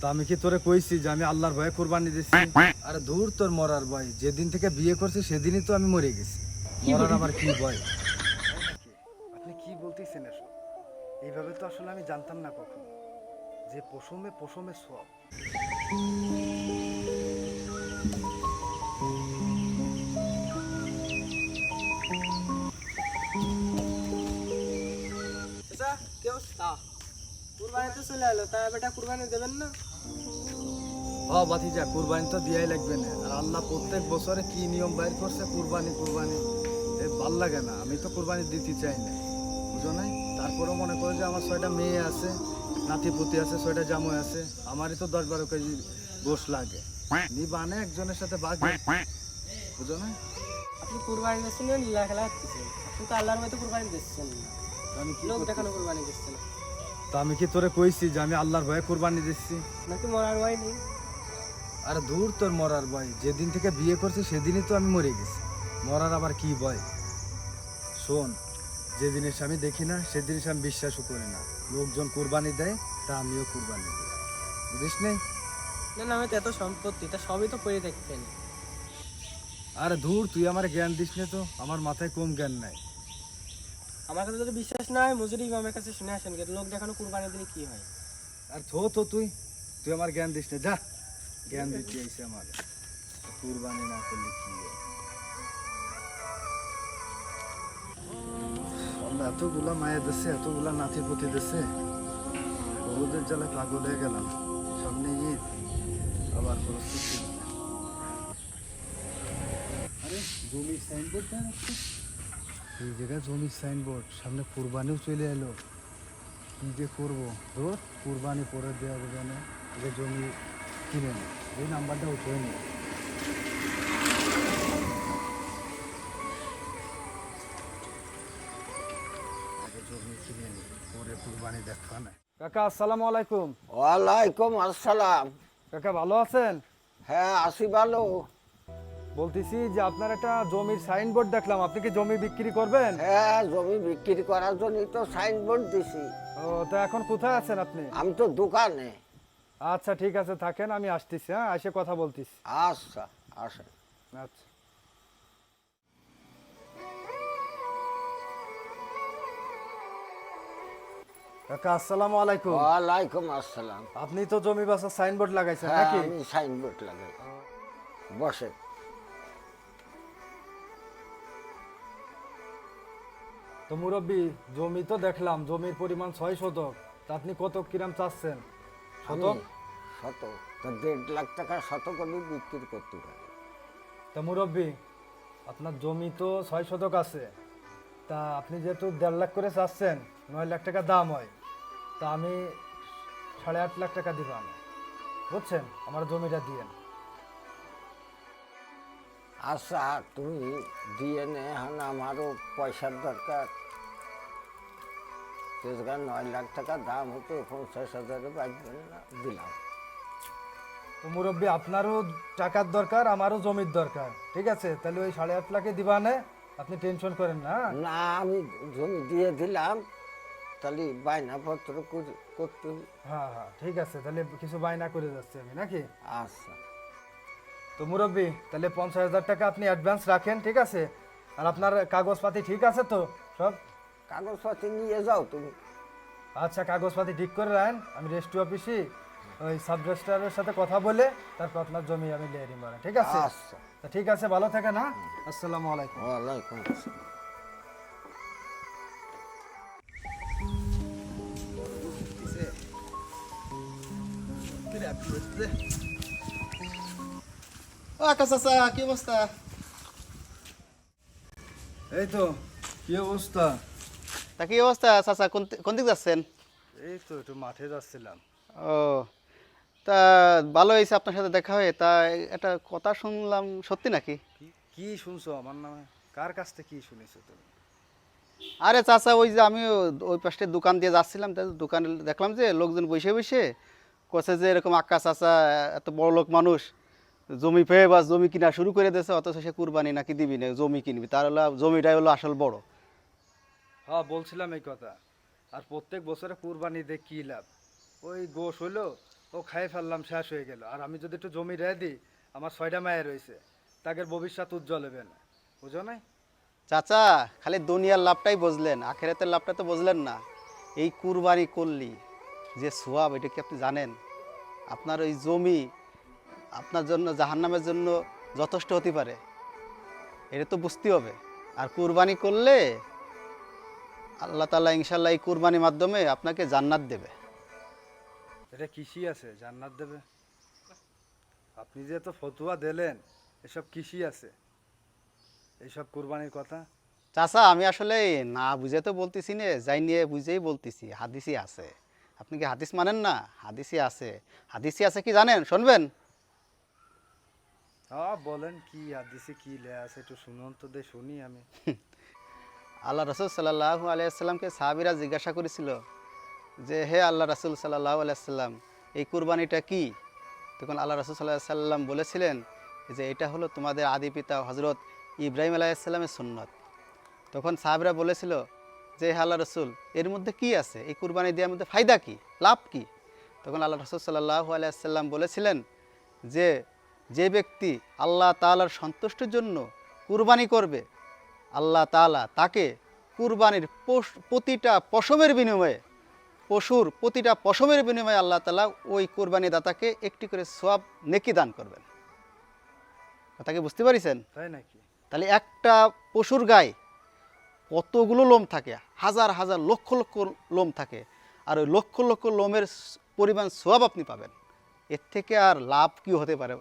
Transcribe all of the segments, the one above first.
তা আমি কি তোরে কইছি যে আমি আল্লাহর ভয়ে কোরবানি দিচ্ছি আরে দূর তোর মরার ভয়। যেদিন থেকে বিয়ে করছি সেদিনই তো আমি মরে গেছি। মরার আবার কি ভয়? আপনি কি বলতেছেন এসব? এইভাবে তো আসলে আমি জানতাম না কখনো যে পশমে পশমে সব। আচ্ছা কুরবানি তো চলে এলো তা বেটা কুরবানি দেবেন না? হ কুরবানি তো দিয়াই লাগবে না। আর আল্লাহ প্রত্যেক বছরে কি নিয়ম বাইর করছে? কুরবানি কুরবানি। এ ভালো লাগে না। আমি তো কুরবানি দিতে চাই না। বুঝো নাই? তারপরেও মনে করো যে আমার ছয়টা মেয়ে আছে নাতিপুতি আছে ছয়টা জামাই আছে। আমারই তো দশ বারো কেজি গোশ লাগে। নি বানে একজনের সাথে বাঘ বুঝো না আপনি কুরবানি দিচ্ছেন না লীলা খেলা আপনি তো আল্লাহর মতো কুরবানি দিচ্ছেন না। আমি কি লোক দেখানো কুরবানি দিচ্ছেন তা আমি কি তোরে কইছি যে আমি আল্লাহর ভয়ে কুরবানি দিচ্ছি? নাকি মরার ভয় নেই। আরে দূর তোর মরার ভয়। যেদিন থেকে বিয়ে করছি সেদিনই তো আমি মরে গেছি। মরার আবার কি ভয়? শোন যে জিনিস আমি দেখি না সে জিনিস আমি বিশ্বাসও করি না। লোকজন কোরবানি দেয় তা আমিও কোরবানি দিই। বুঝিস নেই না না আমি তো এত সম্পত্তি তা সবই তো পড়ে দেখতেন আরে দূর তুই আমার জ্ঞান দিস না তো। আমার মাথায় কম জ্ঞান নাই। আমার কাছে যদি বিশ্বাস না হয় মজুরি ইমামের কাছে শুনে আসেন লোক দেখানো কুরবানি দিলে কি হয়? আর থো তো তুই। তুই আমার জ্ঞান দিস না যা। জ্ঞান দিতে আইসে আমার। কুরবানি না করলে কি এতগুলা মায়ের দেশে, এতগুলা নাতি পুতি গরুদের জ্বালা পাগল হয়ে গেলাম। সামনে ঈদ, আবার পরিস্থিতি জমির এই জায়গায় জমির সাইনবোর্ড সামনে কুরবানিও চলে এলো। কি যে করব? ধর, কুরবানি পরে দেওয়া যাবে না জমি কিনে এই নাম্বারটা উঠে নি। আগে জমি কিনে নি পরে কুরবানি দেখা না। কাকা আসসালামু আলাইকুম। ওয়ালাইকুম আসসালাম। কাকা ভালো আছেন? হ্যাঁ আসি ভালো। বলতেছি যে আপনার একটা জমির সাইনবোর্ড দেখলাম। আপনি কি জমি বিক্রি করবেন? হ্যাঁ জমি বিক্রি করার জন্যই তো সাইনবোর্ড দিছি। ও তো এখন কোথায় আছেন আপনি? আমি তো দোকানে। আচ্ছা ঠিক আছে থাকেন আমি আসতেছি হ্যাঁ? এসে কথা বলতেছি। আচ্ছা আসেন। আচ্ছা। কাকা আসসালামু আলাইকুম। ওয়ালাইকুম আসসালাম। আপনি তো জমি বাসার সাইনবোর্ড লাগাইছেন হ্যাঁ নাকি? আমি সাইনবোর্ড লাগাই। বসে তো মুরব্বী জমি তো দেখলাম জমির পরিমাণ ছয় শতক। তা আপনি কত কিরাম চাচ্ছেন? আমি শতক শত। তো দেড় লাখ টাকা শত করে বিক্রি করতে পারি। তা মুরব্বী আপনার জমি তো ছয় শতক আছে। তা আপনি যেহেতু দেড় লাখ করে চাচ্ছেন নয় লাখ টাকা দাম হয় তা আমি সাড়ে আট লাখ টাকা দিবাম বুঝছেন? আমার জমিটা দিয়েন আচ্ছা তুমি দিয়ে নে এখন আমারও পয়সার দরকার। জায়গায় নয় লাখ টাকা দাম হতো পঞ্চাশ হাজারে বাঁচবেন না দিলাম। তো মুরব্বী আপনারও টাকার দরকার আমারও জমির দরকার ঠিক আছে? তাহলে ওই সাড়ে আট লাখে দিবানে আপনি টেনশন করেন না? না আমি জমি দিয়ে দিলাম তাহলে বায়নাপত্র করে- করতে হ্যাঁ হ্যাঁ ঠিক আছে তাহলে কিছু বায়না করে যাচ্ছি আমি নাকি? আচ্ছা। তো মুরব্বী তাহলে পঞ্চাশ হাজার টাকা আপনি অ্যাডভান্স রাখেন ঠিক আছে? আর আপনার কাগজপাতি ঠিক আছে তো? সব? কাগজপত্র নিয়ে যাও তুমি। আচ্ছা কাগজপাতি ঠিক করে রাখেন। আমি রেস্টু অফিসে ওই সাব রেজিস্ট্রারের সাথে কথা বলে তারপর আপনার জমি আমি নিয়ে নিব ঠিক আছে? আচ্ছা। তা ঠিক আছে ভালো থাকেন হ্যাঁ? আসসালামু আলাইকুম। ওয়ালাইকুম আসসালাম। ও আকাশ চাচা কি অবস্থা? এই তো কি অবস্থা? তা কি অবস্থা চাচা? কোন কোন দিক যাচ্ছেন? এই তো একটু মাঠে যাচ্ছিলাম। ও তা ভালো হয়েছে আপনার সাথে দেখা হয়ে? তা একটা কথা শুনলাম সত্যি নাকি? কি শুনছো আমার নামে? কার কাছ থেকে কি শুনেছো তুমি? আরে চাচা ওই যে আমি ওই পাশে দোকান দিয়ে যাচ্ছিলাম দোকানে দেখলাম যে লোকজন বসে বসে কছে যে এরকম আক্কা চাচা এত বড় লোক মানুষ জমি পেয়ে বা জমি কিনা শুরু করে দিয়েছে অথচ সে কুরবানি নাকি দিবি না জমি কিনবি। তার হলো জমিটাই হলো আসল বড়। হ্যাঁ বলছিলাম এই কথা। আর প্রত্যেক বছরে কুরবানি দিয়ে কি লাভ? ওই গোশ হইল, ও খাই ফেললাম, শেষ হয়ে গেল। আর আমি যদি একটু জমি রেয়ে দিই, আমার ছয়টা মায়ের রয়েছে। তাদের ভবিষ্যৎ উজ্জ্বল হবে না। বুঝো নাই? চাচা, খালি দুনিয়ার লাভটাই বুঝলেন, আখেরাতের লাভটা তো বুঝলেন না। এই কুরবানি করলি, যে সোয়াব, এটা কি আপনি জানেন? আপনার ওই জমি আপনার জন্য, জাহান্নামের জন্য যথেষ্ট হতে পারে। এটা তো বুঝতে হবে। আর কুরবানি করলে আল্লাহ তালা ইনশাল্লাহ এই কুরবানির মাধ্যমে আপনাকে জান্নাত দেবে। এটা কৃষি আছে জান্নাত দেবে। আপনি যে তো ফতুয়া দিলেন এসব কৃষি আছে। এইসব কুরবানির কথা। চাচা আমি আসলে না বুঝে তো বলতেছি না যাই নিয়ে বুঝেই বলতেছি হাদিসই আছে। আপনি কি হাদিস মানেন না? হাদিসই আছে। হাদিসই আছে কি জানেন? শুনবেন? হ্যাঁ বলেন কি হাদিসে কি লে আছে একটু শুনুন তো দে শুনি আমি। আল্লাহ রসুল সাল্লাহ আলাইসাল্লামকে সাহাবিরা জিজ্ঞাসা করেছিল যে, হে আল্লাহ রসুল সাল্লাহ আলাইসাল্লাম এই কুরবানিটা কি? তখন আল্লাহ রসুল সাল্লাহ সাল্লাম বলেছিলেন যে, এটা হলো তোমাদের আদি পিতা হজরত ইব্রাহিম আলাইসাল্লামের সুন্নত। তখন সাহাবিরা বলেছিল যে, হে আল্লাহ রসুল, এর মধ্যে কি আছে? এই কুরবানি দেওয়ার মধ্যে ফায়দা কি? লাভ কি? তখন আল্লাহ রসুল সাল্লাহ আলাইসাল্লাম বলেছিলেন যে যে ব্যক্তি আল্লাহ তাআলার সন্তুষ্টির জন্য কুরবানি করবে আল্লাহ তাআলা তাকে কুরবানির প্রতিটা পশমের বিনিময়ে পশুর প্রতিটা পশমের বিনিময়ে আল্লাহ তালা ওই কুরবানি দাতাকে একটি করে সোয়াব নেকি দান করবেন। কথা কি বুঝতে পারিছেন? তাহলে একটা পশুর গায়ে কতগুলো লোম থাকে? হাজার হাজার লক্ষ লক্ষ লোম থাকে। আর ওই লক্ষ লক্ষ লোমের পরিমাণ সোয়াব আপনি পাবেন। এর থেকে আর লাভ কি হতে পারে?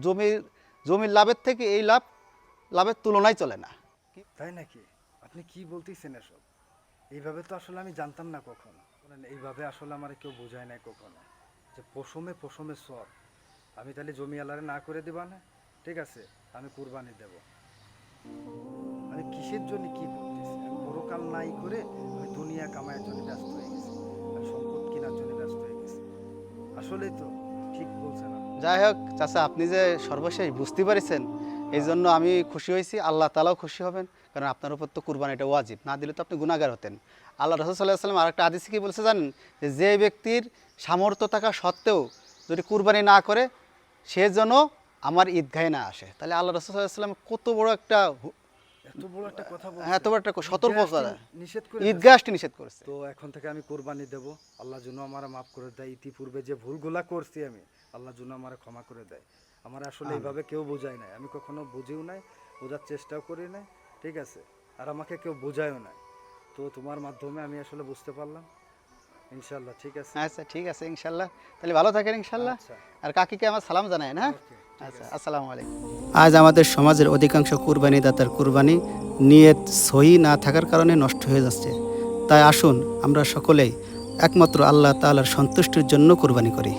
জমির জমির লাভের থেকে এই লাভ লাভের তুলনায় চলে না। তাই নাকি? আপনি কি বলতেছেন এসব? এইভাবে তো আসলে আমি জানতাম না কখনো। বলেন, এইভাবে আসলে আমার কেউ বোঝায় নাই কখনো। যে পশমে পশমে সব। আমি তাহলে জমি আলারে না করে দিবা না? ঠিক আছে আমি কুরবানি দেব। আমি কিসের জন্য কি করতেছি পরকাল নাই করে আমি দুনিয়া কামায়ের জন্য ব্যস্ত হয়ে গেছি। আমি সম্পদ কেনার জন্য ব্যস্ত হয়ে গেছি। আসলেই তো ঠিক বলছেন আপনি। যাই হোক চাচা আপনি যে সর্বশেষ বুঝতে পারিছেন এই জন্য আমি খুশি হয়েছি, আল্লাহ তালাও খুশি হবেন, কারণ আপনার উপর তো কুরবান এটা ওয়াজিব। না দিলে তো আপনি গুণাগার হতেন। আল্লাহ রসুল সাল্লাহ আর একটা আদিসি কি বলছে জানেন? যে যে ব্যক্তির সামর্থ্য থাকা সত্ত্বেও যদি কুরবানি না করে, সে যেন আমার ঈদগাহে না আসে। তাহলে আল্লাহ রসুল সাল্লাহ সাল্লাম কত বড় একটা হ্যাঁ, এত একটা সতর্ক ঈদগাহ করা। আসতে নিষেধ করে ঈদগাহ নিষেধ করেছে। তো এখন থেকে আমি কোরবানি দেব। আল্লাহ যেন আমার মাফ করে দেয়। ইতিপূর্বে যে ভুলগুলা করছি আমি আল্লাহ যেন আমার ক্ষমা করে দেয়। আমার আসলে এইভাবে কেউ বোঝায় নাই। আমি কখনো বুঝিও নাই বোঝার চেষ্টাও করি নাই ঠিক আছে? আর আমাকে কেউ বোঝায়ও নাই। তো তোমার মাধ্যমে আমি আসলে বুঝতে পারলাম। ইনশাল্লাহ ঠিক আছে? আচ্ছা ঠিক আছে ইনশাল্লাহ তাহলে ভালো থাকেন ইনশাল্লাহ আচ্ছা। আর কাকিকে আমার সালাম জানায় না আচ্ছা আজ আমাদের সমাজের অধিকাংশ কুরবানি দাতার কুরবানি নিয়ত সহি না থাকার কারণে নষ্ট হয়ে যাচ্ছে। তাই আসুন আমরা সকলেই একমাত্র আল্লাহ তালার সন্তুষ্টির জন্য কুরবানি করি।